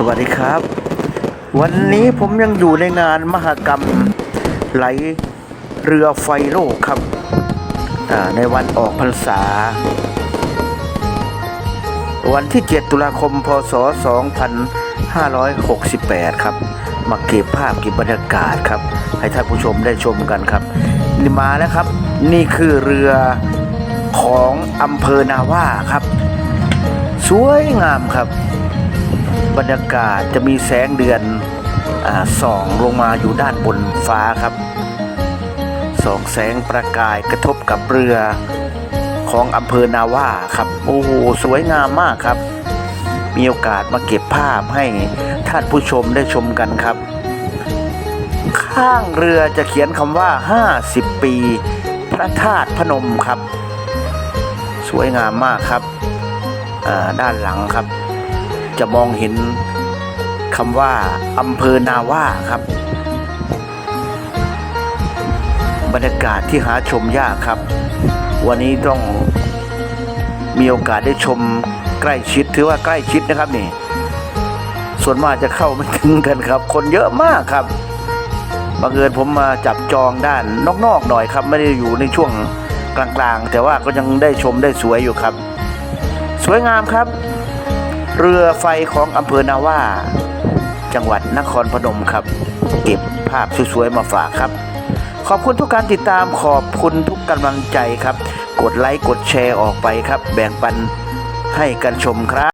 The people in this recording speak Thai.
สวัสดีครับ วันนี้ผมยังอยู่ในงานมหกรรมไหลเรือไฟโลกครับในวันออกพรรษา วันที่ 7 ตุลาคม พศ 2568 ครับ มาเก็บภาพเก็บบรรยากาศครับ ให้ท่านผู้ชมได้ชมกันครับ นี่มาแล้วครับ นี่คือเรือของอำเภอนาว่าครับ สวยงามครับ บรรยากาศจะมีแสงเดือนอส่องลงมาอยู่ด้านบนฟ้าครับส่องแสงประกายกระทบกับเรือของอำเภอนาว่าครับโอ้โหสวยงามมากครับ มีโอกาสมาเก็บภาพให้ท่านผู้ชมได้ชมกันครับ ข้างเรือจะเขียนคำว่า 50 ปี พระธาตุพนมครับ สวยงามมากครับด้านหลังครับ จะมองเห็นคำว่าอำเภอนาว่าครับ บรรยากาศที่หาชมยากครับ วันนี้ต้องมีโอกาสได้ชมใกล้ชิดถือว่าใกล้ชิดนะครับนี่ ส่วนมากจะเข้าไม่ถึงกันครับ คนเยอะมากครับบังเอิญผมมาจับจองด้านนอกๆหน่อยครับ ไม่ได้อยู่ในช่วงกลางๆ แต่ว่าก็ยังได้ชมได้สวยอยู่ครับ สวยงามครับ เรือไฟของอำเภอนาว่า จังหวัดนครพนมครับ เก็บภาพสวยๆมาฝากครับ ขอบคุณทุกการติดตามขอบคุณทุกกำลังใจครับ กดไลค์กดแชร์ออกไปครับ แบ่งปันให้กันชมครับ